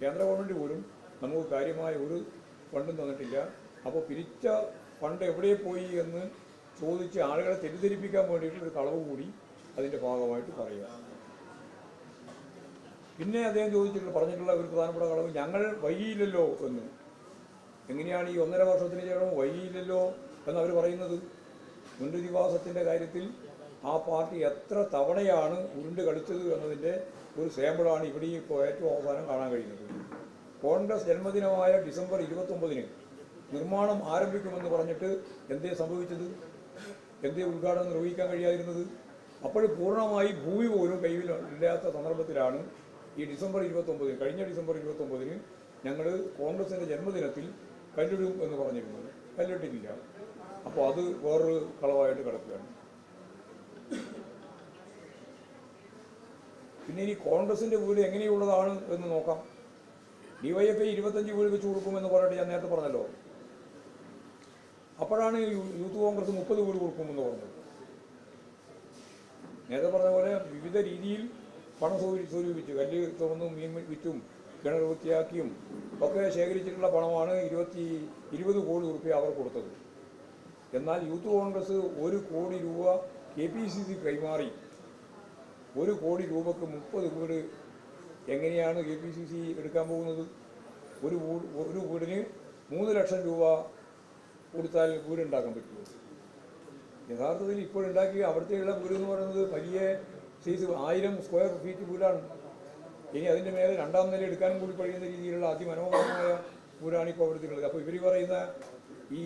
കേന്ദ്ര ഗവൺമെന്റ് പോലും നമുക്ക് കാര്യമായ ഒരു ഫണ്ടും തന്നിട്ടില്ല. അപ്പോൾ പിരിച്ച ഫണ്ട് എവിടെ പോയി എന്ന് ചോദിച്ച് ആളുകളെ തെറ്റിദ്ധരിപ്പിക്കാൻ വേണ്ടിയിട്ട് ഒരു കളവ് കൂടി അതിന്റെ ഭാഗമായിട്ട് പറയുക പിന്നെ അദ്ദേഹം ചോദിച്ചിട്ടുള്ള പറഞ്ഞിട്ടുള്ള ഒരു പ്രധാനപ്പെട്ട കളവ് ഞങ്ങൾ വൈകിയില്ലല്ലോ എന്ന്. എങ്ങനെയാണ് ഈ ഒന്നര വർഷത്തിന് ശേഷം വൈകിയില്ലല്ലോ എന്നവർ പറയുന്നത്? പുനരധിവാസത്തിന്റെ കാര്യത്തിൽ ആ പാർട്ടി എത്ര തവണയാണ് ഉരുണ്ട് കളിച്ചത് എന്നതിന്റെ ഒരു സാമ്പിളാണ് ഇവിടെ ഇപ്പോൾ ഏറ്റവും അവസാനം കാണാൻ കഴിയുന്നത്. കോൺഗ്രസ് ജന്മദിനമായ ഡിസംബർ ഇരുപത്തൊമ്പതിന് നിർമ്മാണം ആരംഭിക്കുമെന്ന് പറഞ്ഞിട്ട് എന്തേ സംഭവിച്ചത്? എന്തേ ഉദ്ഘാടനം നിർവഹിക്കാൻ കഴിയാതിരുന്നത്? അപ്പോൾ പൂർണമായി ഭൂമി പോലും കയ്യിൽ ഇല്ലാത്ത സന്ദർഭത്തിലാണ് ഈ ഡിസംബർ ഇരുപത്തൊമ്പതിന് കഴിഞ്ഞ ഡിസംബർ ഇരുപത്തൊമ്പതിന് ഞങ്ങൾ കോൺഗ്രസിന്റെ ജന്മദിനത്തിൽ കല്ലിടും എന്ന് പറഞ്ഞിരുന്നത്. കല്ലിട്ടിട്ടില്ല. അപ്പോൾ അത് വേറൊരു കളവായിട്ട് കിടക്കുകയാണ്. പിന്നെ ഇനി കോൺഗ്രസിന്റെ വീട് എങ്ങനെയുള്ളതാണ് എന്ന് നോക്കാം. ഡിവൈഎഫ്ഐ ഇരുപത്തഞ്ച് വീട് വെച്ച് കൊടുക്കുമെന്ന് പറഞ്ഞിട്ട് ഞാൻ നേരത്തെ പറഞ്ഞല്ലോ. അപ്പോഴാണ് യൂത്ത് കോൺഗ്രസ് മുപ്പത് വീട് കൊടുക്കുമെന്ന് പറഞ്ഞത്. നേരത്തെ പറഞ്ഞ പോലെ വിവിധ രീതിയിൽ പണം സ്വരൂ- സ്വരൂപിച്ചു. കല്ല് തുറന്നും മീൻ വിറ്റും കിണർ വൃത്തിയാക്കിയും ഒക്കെ ശേഖരിച്ചിട്ടുള്ള പണമാണ് ഇരുപത്തി ഇരുപത് കോടി രൂപ അവർ കൊടുത്തത്. എന്നാൽ യൂത്ത് കോൺഗ്രസ് ഒരു കോടി രൂപ കെ പി സി സി കൈമാറി. ഒരു കോടി രൂപക്ക് മുപ്പത് വീട് എങ്ങനെയാണ് കെ പി സി സി എടുക്കാൻ പോകുന്നത്? ഒരു ഒരു വീടിന് മൂന്ന് ലക്ഷം രൂപ കൊടുത്താൽ വീട് ഉണ്ടാക്കാൻ പറ്റുമോ? യഥാർത്ഥത്തിൽ ഇപ്പോഴുണ്ടാക്കിയ അവിടുത്തെയുള്ള വീട് എന്ന് പറയുന്നത് വലിയ സൈസ് ആയിരം സ്ക്വയർ ഫീറ്റ് വീടാണ്. ഇനി അതിന്റെ മേലെ രണ്ടാം നില എടുക്കാനും കൂടി കഴിയുന്ന രീതിയിലുള്ള അതിമനോഹരമായ വീടാണ് ഇപ്പോൾ അവിടുത്തെ അപ്പോൾ ഇവർ പറയുന്ന ഈ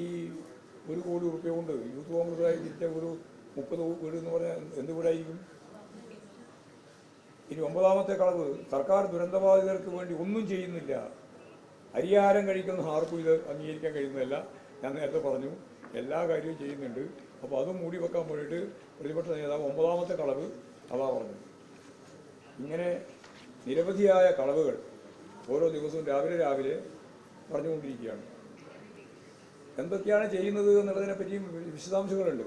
ഒരു കോടി രൂപ കൊണ്ട് യൂത്ത് കോൺഗ്രസ്സായി തിരിച്ച ഒരു മുപ്പത് വീട് എന്ന് പറഞ്ഞാൽ എന്ത് വീടായിരിക്കും? ഇനി ഒമ്പതാമത്തെ കളവ് സർക്കാർ ദുരന്തബാധിതർക്ക് വേണ്ടി ഒന്നും ചെയ്യുന്നില്ല. അരിയാരം കഴിക്കുന്ന ആർക്കും ഇത് അംഗീകരിക്കാൻ കഴിയുന്നതല്ല. ഞാൻ നേരത്തെ പറഞ്ഞു എല്ലാ കാര്യവും ചെയ്യുന്നുണ്ട്. അപ്പോൾ അതും മൂടി വെക്കാൻ വേണ്ടിയിട്ട് പ്രതിപക്ഷ നേതാവ് ഒമ്പതാമത്തെ കളവ് അതാ പറഞ്ഞു. ഇങ്ങനെ നിരവധിയായ കളവുകൾ ഓരോ ദിവസവും രാവിലെ രാവിലെ പറഞ്ഞുകൊണ്ടിരിക്കുകയാണ്. എന്തൊക്കെയാണ് ചെയ്യുന്നത് എന്നുള്ളതിനെ പറ്റിയും വിശദാംശങ്ങളുണ്ട്.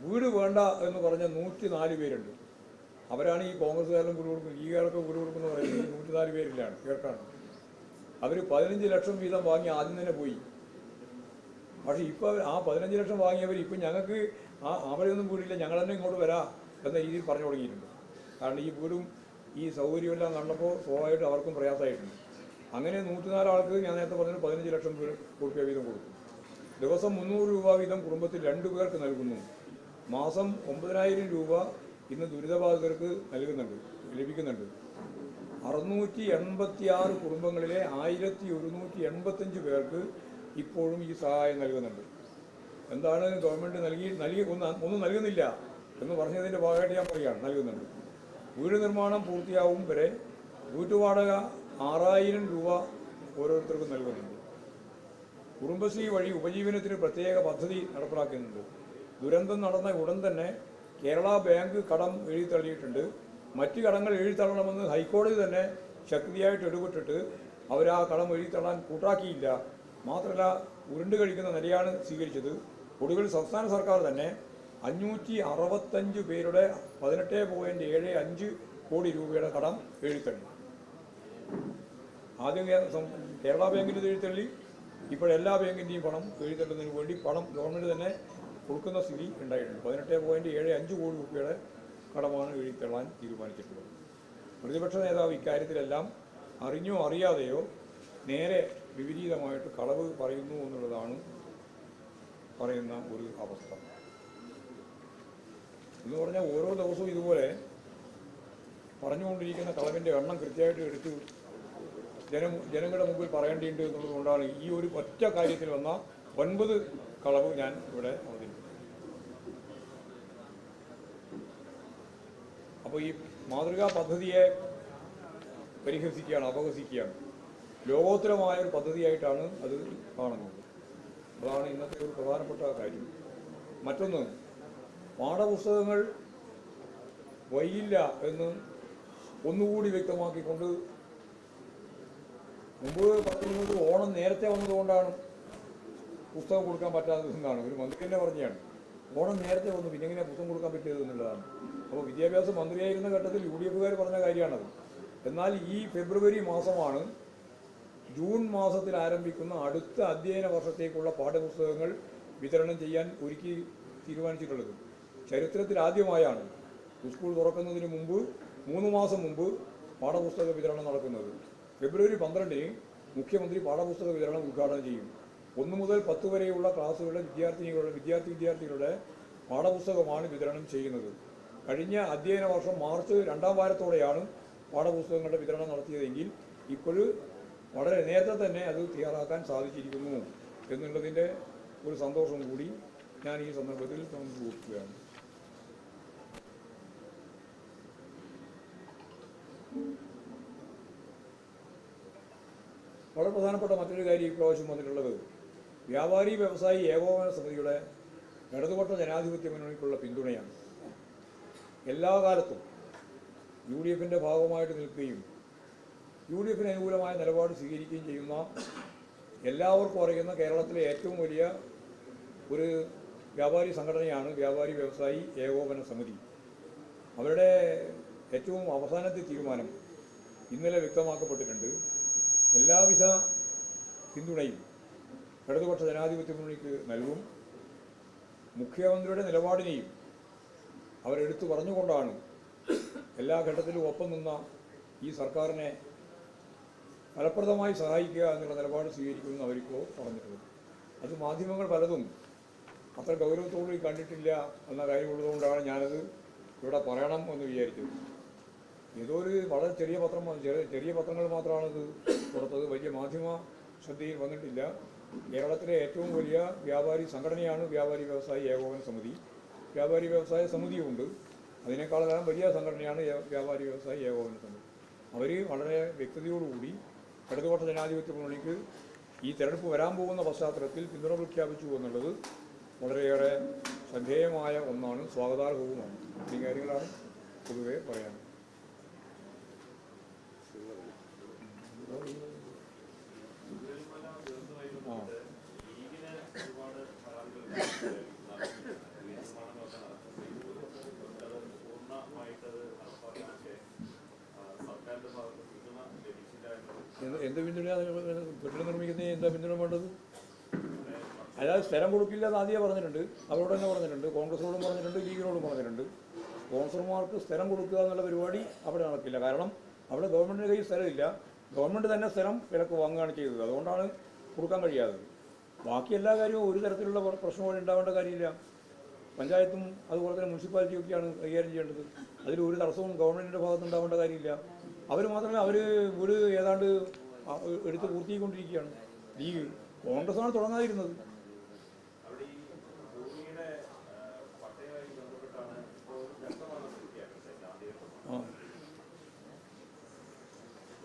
വീട് വേണ്ട എന്ന് പറഞ്ഞ നൂറ്റി നാല് പേരുണ്ട്. അവരാണ് ഈ കോൺഗ്രസ്സുകാരിലും കൊടുക്കുന്നത്. ഈ കാലത്ത് കുരു കൊടുക്കുന്ന പറയുന്നത് നൂറ്റിനാല് പേരിലാണ്. കേൾക്കാണ്. അവർ പതിനഞ്ച് ലക്ഷം വീതം വാങ്ങി ആദ്യം തന്നെ പോയി. പക്ഷേ ഇപ്പോൾ അവർ ആ പതിനഞ്ച് ലക്ഷം വാങ്ങിയവർ ഇപ്പം ഞങ്ങൾക്ക് ആ അവരെയൊന്നും കൂടിയില്ല ഞങ്ങൾ തന്നെ ഇങ്ങോട്ട് വരാം എന്ന രീതിയിൽ പറഞ്ഞു തുടങ്ങിയിട്ടുണ്ട്. കാരണം ഈ പോലും ഈ സൗകര്യമെല്ലാം കണ്ടപ്പോൾ സ്വാഭാവികമായിട്ട് അവർക്കും പ്രയാസമായിട്ടുണ്ട്. അങ്ങനെ നൂറ്റിനാല് ആൾക്ക് ഞാൻ നേരത്തെ പറഞ്ഞത് പതിനഞ്ച് ലക്ഷം രൂപ വീതം കൊടുക്കും ദിവസം മുന്നൂറ് രൂപ വീതം കുടുംബത്തിൽ രണ്ടു പേർക്ക് നൽകുന്നു. മാസം ഒമ്പതിനായിരം രൂപ ഇന്ന് ദുരിതബാധിതർക്ക് നൽകുന്നുണ്ട് ലഭിക്കുന്നുണ്ട്. അറുന്നൂറ്റി എൺപത്തി ആറ് കുടുംബങ്ങളിലെ ആയിരത്തി ഒരുന്നൂറ്റി എൺപത്തഞ്ച് പേർക്ക് ഇപ്പോഴും ഈ സഹായം നൽകുന്നുണ്ട്. എന്താണ് ഗവൺമെന്റ് നൽകി നൽകി ഒന്ന് ഒന്നും നൽകുന്നില്ല എന്ന് പറഞ്ഞതിന്റെ ഭാഗമായിട്ട് ഞാൻ പറയുകയാണ്. നൽകുന്നുണ്ട്. വീട് നിർമ്മാണം പൂർത്തിയാവും വരെ വീട്ടുവാടക ആറായിരം രൂപ ഓരോരുത്തർക്കും നൽകുന്നുണ്ട്. കുടുംബശ്രീ വഴി ഉപജീവനത്തിന് പ്രത്യേക പദ്ധതി നടപ്പിലാക്കുന്നുണ്ട് ദുരന്തം നടന്ന ഉടൻ തന്നെ കേരള ബാങ്ക് കടം എഴുതി തള്ളിയിട്ടുണ്ട് മറ്റ് കടങ്ങൾ എഴുതി തള്ളണമെന്ന് ഹൈക്കോടതി തന്നെ ശക്തിയായിട്ട് ഇടപെട്ടിട്ട് അവർ ആ കടം എഴുതി തള്ളാൻ കൂട്ടാക്കിയില്ല. മാത്രമല്ല ഉരുണ്ട് കഴിക്കുന്ന നിലയാണ് സ്വീകരിച്ചത്. ഒടുവിൽ സംസ്ഥാന സർക്കാർ തന്നെ അഞ്ഞൂറ്റി അറുപത്തഞ്ച് പേരുടെ പതിനെട്ട് പോയിന്റ് ഏഴ് അഞ്ച് കോടി രൂപയുടെ കടം എഴുതിത്തള്ളി. ആദ്യം കേരള ബാങ്കിന്റെ എഴുത്തള്ളി ഇപ്പോഴെല്ലാ ബാങ്കിന്റെയും പണം എഴുതിത്തള്ളുന്നതിന് വേണ്ടി പണം ഗവൺമെന്റ് തന്നെ കൊടുക്കുന്ന സ്ഥിതി ഉണ്ടായിട്ടുണ്ട്. പതിനെട്ട് പോയിന്റ് ഏഴ് അഞ്ച് കോടി രൂപയുടെ കടമാണ് എഴുതിത്തള്ളാൻ തീരുമാനിച്ചിട്ടുള്ളത്. പ്രതിപക്ഷ നേതാവ് ഇക്കാര്യത്തിലെല്ലാം അറിഞ്ഞോ അറിയാതെയോ നേരെ വിപരീതമായിട്ട് കളവ് പറയുന്നു എന്നുള്ളതാണ് പറയുന്ന ഒരു അവസ്ഥ. എന്ന് പറഞ്ഞാൽ ഓരോ ദിവസവും ഇതുപോലെ പറഞ്ഞുകൊണ്ടിരിക്കുന്ന കളവിന്റെ എണ്ണം കൃത്യമായിട്ട് എടുത്ത് ജന ജനങ്ങളുടെ മുമ്പിൽ പറയേണ്ടിയിട്ടുണ്ട് എന്നുള്ളതുകൊണ്ടാണ് ഈ ഒരു ഒറ്റ കാര്യത്തിൽ വന്ന ഒൻപത് കളവ് ഞാൻ ഇവിടെ അപ്പോൾ ഈ മാതൃകാ പദ്ധതിയെ പരിഹസിക്കുകയാണ് അപഹസിക്കുകയാണ്. ലോകോത്തരമായ ഒരു പദ്ധതിയായിട്ടാണ് അത് കാണുന്നത്. അതാണ് ഇന്നത്തെ ഒരു പ്രധാനപ്പെട്ട കാര്യം. മറ്റൊന്ന് പാഠപുസ്തകങ്ങൾ വൈകില്ല എന്ന് ഒന്നുകൂടി വ്യക്തമാക്കിക്കൊണ്ട് മുമ്പ് പറഞ്ഞിരുന്നത് ഓണം നേരത്തെ വന്നതുകൊണ്ടാണ് പുസ്തകം കൊടുക്കാൻ പറ്റാത്തതെന്നാണ്. ഒരു മന്ത്രി തന്നെ പറഞ്ഞാണ് ഓണം നേരത്തെ വന്നു പിന്നെ എങ്ങനെ പുസ്തകം കൊടുക്കാൻ പറ്റിയത് എന്നുള്ളതാണ്. അപ്പോൾ വിദ്യാഭ്യാസ മന്ത്രിയായിരുന്ന ഘട്ടത്തിൽ യു ഡി എഫുകാർ പറഞ്ഞ കാര്യമാണത്. എന്നാൽ ഈ ഫെബ്രുവരി മാസമാണ് ജൂൺ മാസത്തിൽ ആരംഭിക്കുന്ന അടുത്ത അധ്യയന വർഷത്തേക്കുള്ള പാഠപുസ്തകങ്ങൾ വിതരണം ചെയ്യാൻ ഒരുക്കി തീരുമാനിച്ചിട്ടുള്ളത്. ചരിത്രത്തിൽ ആദ്യമായാണ് സ്കൂൾ തുറക്കുന്നതിന് മുമ്പ് മൂന്ന് മാസം മുമ്പ് പാഠപുസ്തക വിതരണം നടക്കുന്നത്. ഫെബ്രുവരി പന്ത്രണ്ടിന് മുഖ്യമന്ത്രി പാഠപുസ്തക വിതരണം ഉദ്ഘാടനം ചെയ്യും. ഒന്ന് മുതൽ പത്ത് വരെയുള്ള ക്ലാസ്സുകളിലെ വിദ്യാർത്ഥിനികളുടെ വിദ്യാർത്ഥി വിദ്യാർത്ഥികളുടെ പാഠപുസ്തകമാണ് വിതരണം ചെയ്യുന്നത്. കഴിഞ്ഞ അധ്യയന വർഷം മാർച്ച് രണ്ടാം വാരത്തോടെയാണ് പാഠപുസ്തകങ്ങളുടെ വിതരണം നടത്തിയതെങ്കിൽ ഇപ്പോഴും വളരെ നേരത്തെ തന്നെ അത് തയ്യാറാക്കാൻ സാധിച്ചിരിക്കുന്നു എന്നുള്ളതിന്റെ ഒരു സന്തോഷം കൂടി ഞാൻ ഈ സന്ദർഭത്തിൽ പങ്കുവയ്ക്കുകയാണ് വളരെ പ്രധാനപ്പെട്ട മറ്റൊരു കാര്യം ഈ ഇപ്രാവശ്യം വന്നിട്ടുള്ളത് വ്യാപാരി വ്യവസായി ഏകോപന സമിതിയുടെ ഇടതുപക്ഷ ജനാധിപത്യ മുന്നണിക്കുള്ള പിന്തുണയാണ്. എല്ലാ കാലത്തും യു ഡി എഫിന്റെ ഭാഗമായിട്ട് നിൽക്കുകയും യു ഡി എഫിന് അനുകൂലമായ നിലപാട് സ്വീകരിക്കുകയും ചെയ്യുന്ന എല്ലാവർക്കും അറിയുന്ന കേരളത്തിലെ ഏറ്റവും വലിയ ഒരു വ്യാപാരി സംഘടനയാണ് വ്യാപാരി വ്യവസായി ഏകോപന സമിതി. അവരുടെ ഏറ്റവും അവസാനത്തെ തീരുമാനം ഇന്നലെ വ്യക്തമാക്കപ്പെട്ടിട്ടുണ്ട്. എല്ലാവിധ പിന്തുണയും ഇടതുപക്ഷ ജനാധിപത്യ മുന്നണിക്ക് നൽകും. മുഖ്യമന്ത്രിയുടെ നിലപാടിനെയും അവരെടുത്തു പറഞ്ഞുകൊണ്ടാണ് എല്ലാ ഘട്ടത്തിലും ഒപ്പം നിന്ന ഈ സർക്കാരിനെ ഫലപ്രദമായി സഹായിക്കുക എന്നുള്ള നിലപാട് സ്വീകരിക്കുമെന്ന് അവരിപ്പോൾ പറഞ്ഞിട്ടുള്ളത്. അത് മാധ്യമങ്ങൾ പലതും അത്ര ഗൗരവത്തോടുകൂടി കണ്ടിട്ടില്ല എന്ന കാര്യമുള്ളതുകൊണ്ടാണ് ഞാനത് ഇവിടെ പറയണം എന്ന് വിചാരിച്ചത്. ഏതോ ഒരു വളരെ ചെറിയ പത്രം ചെറിയ പത്രങ്ങൾ മാത്രമാണത് കൊടുത്തത് വലിയ മാധ്യമ ശ്രദ്ധയിൽ വന്നിട്ടില്ല. കേരളത്തിലെ ഏറ്റവും വലിയ വ്യാപാരി സംഘടനയാണ് വ്യാപാരി വ്യവസായി ഏകോപന സമിതി. വ്യാപാരി വ്യവസായ സമിതിയുമുണ്ട് അതിനേക്കാളെല്ലാം വലിയ സംഘടനയാണ് വ്യാപാരി വ്യവസായി ഏകോപന സമിതി. അവർ വളരെ വ്യക്തതയോടുകൂടി ഇടതുപക്ഷ ജനാധിപത്യ മുന്നണിക്ക് ഈ തെരഞ്ഞെടുപ്പ് വരാൻ പോകുന്ന പശ്ചാത്തലത്തിൽ പിന്തുണ പ്രഖ്യാപിച്ചു എന്നുള്ളത് വളരെയേറെ ശ്രദ്ധേയമായ ഒന്നാണ് സ്വാഗതാർഹവുമാണ്. ഈ കാര്യങ്ങളാണ് പൊതുവെ പറയാൻ എന്ത് പിന്തുണ കെട്ടിടം എന്താ പിന്തുണ വേണ്ടത്? അതായത് സ്ഥലം കൊടുക്കില്ല എന്ന് ആദ്യമേ പറഞ്ഞിട്ടുണ്ട്. അവരോട് തന്നെ പറഞ്ഞിട്ടുണ്ട്. കോൺഗ്രസിനോടും പറഞ്ഞിട്ടുണ്ട്. ലീഗിനോടും പറഞ്ഞിട്ടുണ്ട്. സ്പോൺസർമാർക്ക് സ്ഥലം കൊടുക്കുക എന്നുള്ള പരിപാടി അവിടെ നടക്കില്ല. കാരണം അവിടെ ഗവൺമെന്റിന്റെ കയ്യിൽ സ്ഥലമില്ല. ഗവൺമെന്റ് തന്നെ സ്ഥലം വിലക്ക് വാങ്ങുകയാണ് ചെയ്തത്. അതുകൊണ്ടാണ് കൊടുക്കാൻ കഴിയാത്തത്. ബാക്കി എല്ലാ കാര്യവും ഒരു തരത്തിലുള്ള പ്രശ്നം പോലെ ഉണ്ടാവേണ്ട കാര്യമില്ല. പഞ്ചായത്തും അതുപോലെ തന്നെ മുനിസിപ്പാലിറ്റിയൊക്കെയാണ് കൈകാര്യം ചെയ്യേണ്ടത്. അതിൽ ഒരു തടസ്സവും ഗവൺമെന്റിന്റെ ഭാഗത്ത് ഉണ്ടാവേണ്ട കാര്യമില്ല. അവർ മാത്രമേ അവർ ഒരു ഏതാണ്ട് എടുത്ത് പൂർത്തിയായിക്കൊണ്ടിരിക്കുകയാണ് ലീഗ് കോൺഗ്രസ്സാണ് തുടങ്ങാതിരുന്നത്.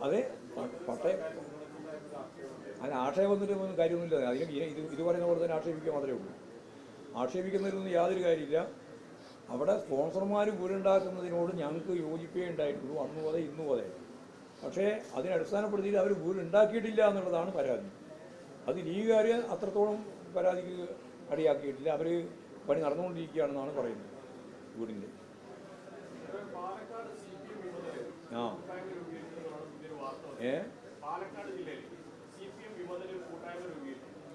അതെ പട്ടയം അതിന് ആക്ഷേപം വന്നിട്ട് ഒന്നും കാര്യമൊന്നുമില്ല. അതിന് ഇത് ഇത് പറയുന്ന പോലെ തന്നെ ആക്ഷേപിക്കുക മാത്രമേ ഉള്ളൂ. ആക്ഷേപിക്കുന്നതിലൊന്നും യാതൊരു കാര്യമില്ല. അവിടെ സ്പോൺസർമാർ വീടുണ്ടാക്കുന്നതിനോട് ഞങ്ങൾക്ക് യോജിപ്പേ ഉണ്ടായിട്ടുള്ളൂ അന്ന് പോലെ ഇന്ന് മുതൽ പക്ഷേ അതിനെ അടിസ്ഥാനപ്പെടുത്തിയിട്ട് അവർ ഉണ്ടാക്കിയിട്ടില്ല എന്നുള്ളതാണ് പരാതി. അത് ലീഗുകാർ അത്രത്തോളം പരാതിക്ക് അടിയാക്കിയിട്ടില്ല. അവർ പണി നടന്നുകൊണ്ടിരിക്കുകയാണെന്നാണ് പറയുന്നത് വീടിന്റെ. ആ. ഏ?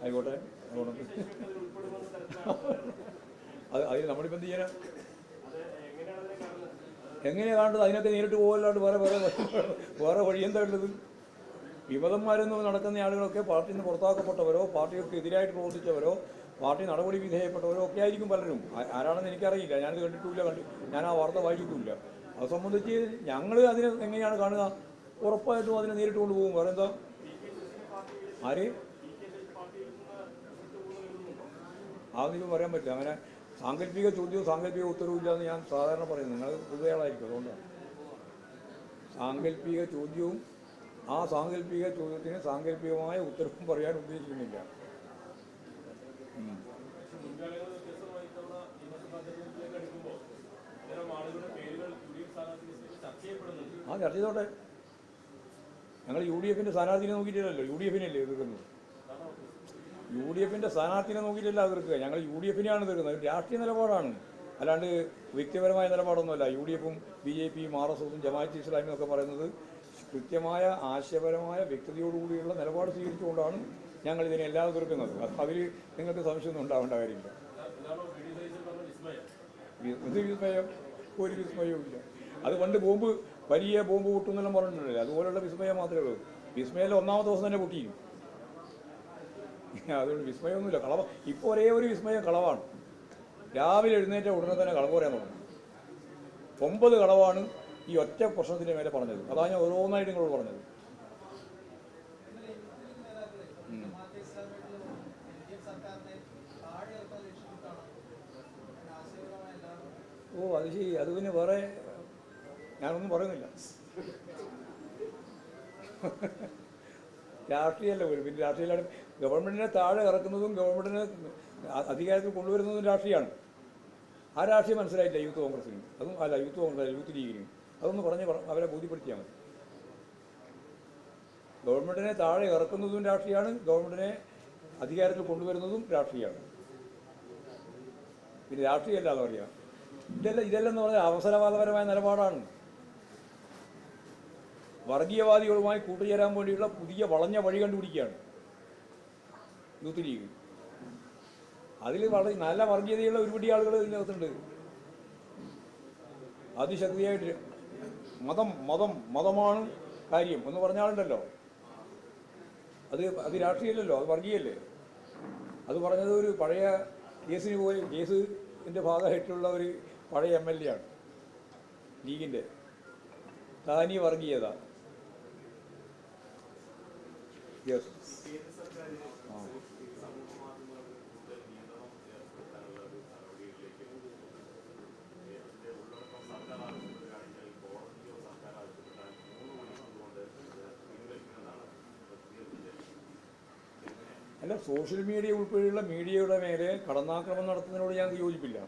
ആയിക്കോട്ടെ. അത് അതിന് നമ്മളിപ്പോൾ എന്ത് അത് എങ്ങനെയാണ് അതിനെ കാണുന്നത് എങ്ങനെയാണ് കാണുന്നത് അതിനൊക്കെ നേരിട്ട് പോകല്ലാണ്ട് വേറെ വേറെ വേറെ വഴി എന്താ ഉള്ളത് വിമതന്മാരെന്ന് നടക്കുന്ന ആളുകളൊക്കെ പാർട്ടിയിൽ നിന്ന് പുറത്താക്കപ്പെട്ടവരോ പാർട്ടികൾക്ക് എതിരായിട്ട് പ്രവർത്തിച്ചവരോ പാർട്ടി നടപടി വിധേയപ്പെട്ടവരോ ഒക്കെ ആയിരിക്കും പലരും. ആരാണെന്ന് എനിക്കറിയില്ല. ഞാനത് കണ്ടിട്ടില്ല കണ്ടു ഞാൻ ആ വാർത്ത വായിച്ചിട്ടില്ല അത് സംബന്ധിച്ച് ഞങ്ങൾ അതിനെ എങ്ങനെയാണ് കാണുക? ഉറപ്പായിട്ടും അതിനെ നേരിട്ട് കൊണ്ടുപോകും. വേറെ എന്താ ആര് അതൊന്നും പറയാൻ പറ്റില്ല. അങ്ങനെ സാങ്കല്പിക ചോദ്യവും സാങ്കല്പിക ഉത്തരവും ഇല്ലാന്ന് ഞാൻ സാധാരണ പറയുന്നു നിങ്ങൾ പൊതുവെയാളായിരിക്കും അതുകൊണ്ടാണ്. സാങ്കല്പിക ചോദ്യവും ആ സാങ്കല്പിക ചോദ്യത്തിന് സാങ്കല്പികമായ ഉത്തരവും പറയാൻ ഉദ്ദേശിക്കുന്നില്ല. ആ ചർച്ച ചെയ്തോട്ടെ. ഞങ്ങൾ യു ഡി എഫിന്റെ സ്ഥാനാർത്ഥിനെ നോക്കിയിട്ടില്ലല്ലോ യു ഡി എഫിനല്ലേ എതിർക്കുന്നത്. യു ഡി എഫിന്റെ സ്ഥാനാർത്ഥിനെ നോക്കിയിട്ടില്ല എതിർക്കുക. ഞങ്ങൾ യു ഡി എഫിനെയാണ് എതിർക്കുന്നത്. ഒരു രാഷ്ട്രീയ നിലപാടാണ്. അല്ലാണ്ട് വ്യക്തിപരമായ നിലപാടൊന്നുമല്ല. യു ഡി എഫും ബി ജെ പിയും ആർ എസ് എസും ജമാഅത്ത് ഇസ്ലാമിയും ഒക്കെ പറയുന്നത് കൃത്യമായ ആശയപരമായ വ്യക്തതയോടുകൂടിയുള്ള നിലപാട് സ്വീകരിച്ചുകൊണ്ടാണ് ഞങ്ങൾ ഇതിനെ എല്ലാം എതിർക്കുന്നത്. അതിൽ നിങ്ങൾക്ക് സംശയമൊന്നും ഉണ്ടാവേണ്ട കാര്യമില്ല. പറഞ്ഞ വിസ്മയം. ഒരു വിസ്മയവും ഇല്ല. അത് പണ്ട് ബോംബ് വലിയ ബോംബ് പൊട്ടുന്നെല്ലാം പറഞ്ഞിട്ടുണ്ടല്ലോ? അതുപോലെയുള്ള വിസ്മയം മാത്രമേ ഉള്ളൂ. വിസ്മയം ഒന്നാമത്തെ ദിവസം തന്നെ പൊട്ടിയും അതുകൊണ്ട് വിസ്മയമൊന്നുമില്ല. കളവ ഇപ്പോൾ ഒരേ ഒരു വിസ്മയം കളവാണ്. രാവിലെ എഴുന്നേറ്റ ഉടനെ തന്നെ കളവ് പറയാൻ തുടങ്ങി. ഒമ്പത് കളവാണ് ഈ ഒറ്റ പ്രശ്നത്തിന്റെ മേലെ പറഞ്ഞത്. അതാണ് ഞാൻ ഓരോന്നായിട്ട് നിങ്ങളോട് പറഞ്ഞത്. ഓ അത് ശരി. അത് പിന്നെ വേറെ ഞാനൊന്നും പറയുന്നില്ല. രാഷ്ട്രീയമല്ല പോലും. പിന്നെ രാഷ്ട്രീയമാണ് ഗവൺമെന്റിനെ താഴെ ഇറക്കുന്നതും ഗവൺമെന്റിനെ അധികാരത്തിൽ കൊണ്ടുവരുന്നതും രാഷ്ട്രീയമാണ്. ആ രാഷ്ട്രീയം മനസ്സിലായില്ല യൂത്ത് കോൺഗ്രസിന് അതും അല്ല യൂത്ത് കോൺഗ്രസ് യൂത്ത് ലീഗിന്. അതൊന്ന് പറഞ്ഞ് അവരെ ബോധ്യപ്പെടുത്തിയാൽ മതി. ഗവൺമെന്റിനെ താഴെ ഇറക്കുന്നതും രാഷ്ട്രീയമാണ് ഗവൺമെന്റിനെ അധികാരത്തിൽ കൊണ്ടുവരുന്നതും രാഷ്ട്രീയമാണ്. പിന്നെ രാഷ്ട്രീയമല്ല എന്ന് പറയുക ഇതെല്ലാം ഇതെല്ലാം എന്ന് പറഞ്ഞാൽ അവസരവാദപരമായ നിലപാടാണ്. വർഗീയവാദികളുമായി കൂട്ടുചേരാൻ വേണ്ടിയുള്ള പുതിയ വളഞ്ഞ വഴി കണ്ടുപിടിക്കുകയാണ്. യൂത്ത് ലീഗ് അതിൽ വളരെ നല്ല വർഗീയതയുള്ള ഒരുപടി ആളുകൾ ഇതിനകത്തുണ്ട്. അതിശക്തിയായിട്ട് മതം മതം മതമാണ് കാര്യം എന്ന് പറഞ്ഞാളുണ്ടല്ലോ അത് അത് രാഷ്ട്രീയമല്ലല്ലോ അത് വർഗീയല്ലേ. അത് പറഞ്ഞത് ഒരു പഴയ കേസിന് പോയി കേസിന്റെ ഭാഗമായിട്ടുള്ള ഒരു പഴയ എം എൽ എ ആണ്. ലീഗിന്റെ താനി വർഗീയത. യെസ് അല്ല സോഷ്യൽ മീഡിയ ഉൾപ്പെടെയുള്ള മീഡിയയുടെ മേലെ കടന്നാക്രമണം നടത്തുന്നതിനോട് ഞാൻ യോജിപ്പില്ല.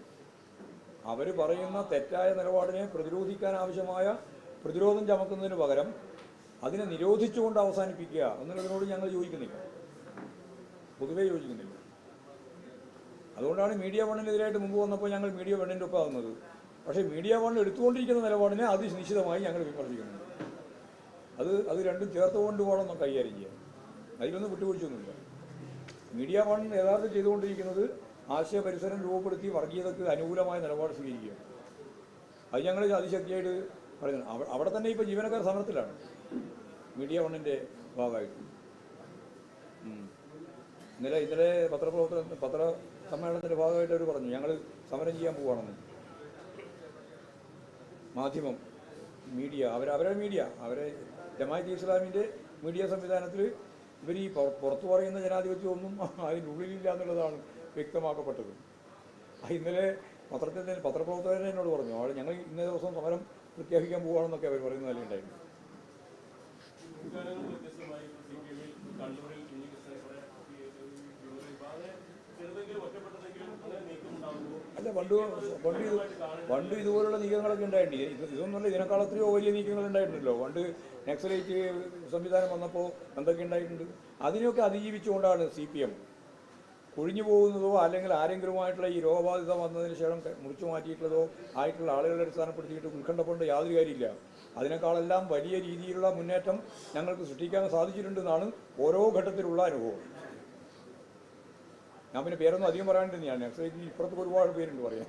അവർ പറയുന്ന തെറ്റായ നിലപാടിനെ പ്രതിരോധിക്കാൻ ആവശ്യമായ പ്രതിരോധം ചമക്കുന്നതിന് പകരം അതിനെ നിരോധിച്ചുകൊണ്ട് അവസാനിപ്പിക്കുക എന്നുള്ളതിനോട് ഞങ്ങൾ യോജിക്കുന്നില്ല. പൊതുവേ യോജിക്കുന്നില്ല. അതുകൊണ്ടാണ് മീഡിയ വണ്ണിനെതിരായിട്ട് മുമ്പ് വന്നപ്പോൾ ഞങ്ങൾ മീഡിയ വണ്ണിന്റെ ഒപ്പം ആകുന്നത് പക്ഷേ മീഡിയ വണ്ണിൽ എടുത്തുകൊണ്ടിരിക്കുന്ന നിലപാടിനെ അതിനിശ്ചിതമായി ഞങ്ങൾ വിമർശിക്കുന്നുണ്ട്. അത് അത് രണ്ടും ചേർത്തുകൊണ്ട് പോകണം കൈകാര്യം ചെയ്യാൻ അതിലൊന്നും വിട്ടുവീഴ്ചയൊന്നുമില്ല. മീഡിയ വൺ യഥാർത്ഥം ചെയ്തുകൊണ്ടിരിക്കുന്നത് ആശയ പരിസരം രൂപപ്പെടുത്തി വർഗീയതയ്ക്ക് അനുകൂലമായ നിലപാട് സ്വീകരിക്കുക അത് ഞങ്ങൾ അതിശക്തിയായിട്ട് പറയുന്നത് അവ- അവിടെ തന്നെ ഇപ്പോൾ ജീവനക്കാർ സമരത്തിലാണ്. മീഡിയ വണ്ണിന്റെ ഭാഗമായിട്ട്. ഇന്നലെ ഇന്നലെ പത്രപ്രവർത്തന പത്ര സമ്മേളനത്തിന്റെ ഭാഗമായിട്ട് അവർ പറഞ്ഞു ഞങ്ങൾ സമരം ചെയ്യാൻ പോവുകയാണെന്ന് മാധ്യമം മീഡിയ അവർ അവരുടെ മീഡിയ അവരെ ജമാഅത്ത് ഇസ്ലാമിന്റെ മീഡിയ സംവിധാനത്തിൽ ഇവർ ഈ പുറ- പുറത്തു പറയുന്ന ജനാധിപത്യമൊന്നും അതിനുള്ളിലില്ല എന്നുള്ളതാണ് വ്യക്തമാക്കപ്പെട്ടത്. ഇന്നലെ പത്രത്തിൽ തന്നെ പത്രപ്രവർത്തകർ എന്നോട് പറഞ്ഞു ആൾ ഞങ്ങൾ ഇന്ന ദിവസം സമരം പ്രഖ്യാപിക്കാൻ പോവുകയാണെന്നൊക്കെ അവർ പറയുന്ന നിലയുണ്ടായിരുന്നു പണ്ട് പണ്ട് ഇത് പണ്ട് ഇതുപോലുള്ള നീക്കങ്ങളൊക്കെ ഉണ്ടായിട്ടുണ്ട്. ഇത് ഇതൊന്നുമല്ല ഇതിനേക്കാൾ എത്രയോ വലിയ നീക്കങ്ങൾ ഉണ്ടായിട്ടുണ്ടല്ലോ. പണ്ട് നക്സലൈറ്റ് സംവിധാനം വന്നപ്പോൾ എന്തൊക്കെ ഉണ്ടായിട്ടുണ്ട്? അതിനെയൊക്കെ അതിജീവിച്ചുകൊണ്ടാണ് സി പി എം കൊഴിഞ്ഞു പോകുന്നതോ അല്ലെങ്കിൽ ആരെങ്കിലുമായിട്ടുള്ള ഈ രോഗബാധിത വന്നതിന് ശേഷം മുറിച്ചു മാറ്റിയിട്ടുള്ളതോ ആയിട്ടുള്ള ആളുകളെ അടിസ്ഥാനപ്പെടുത്തിയിട്ട് ഉത്കണ്ഠപ്പെടേണ്ട യാതൊരു കാര്യമില്ല. അതിനേക്കാളെല്ലാം വലിയ രീതിയിലുള്ള മുന്നേറ്റം ഞങ്ങൾക്ക് സൃഷ്ടിക്കാൻ സാധിച്ചിട്ടുണ്ടെന്നാണ് ഓരോ ഘട്ടത്തിലുള്ള അനുഭവം. ഞാൻ പിന്നെ പേരൊന്നും അധികം പറയാണ്ടിരുന്ന ഞാൻ. നക്സലൈറ്റിൽ ഇപ്പുറത്ത് ഒരുപാട് പേരുണ്ട് പറയാൻ.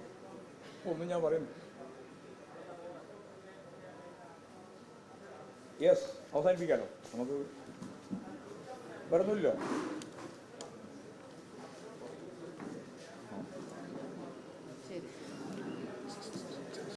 ഒന്നും ഞാൻ പറയുന്നു യെസ് അവസാനിപ്പിക്കാമല്ലോ നമുക്ക് വരുന്നില്ലോ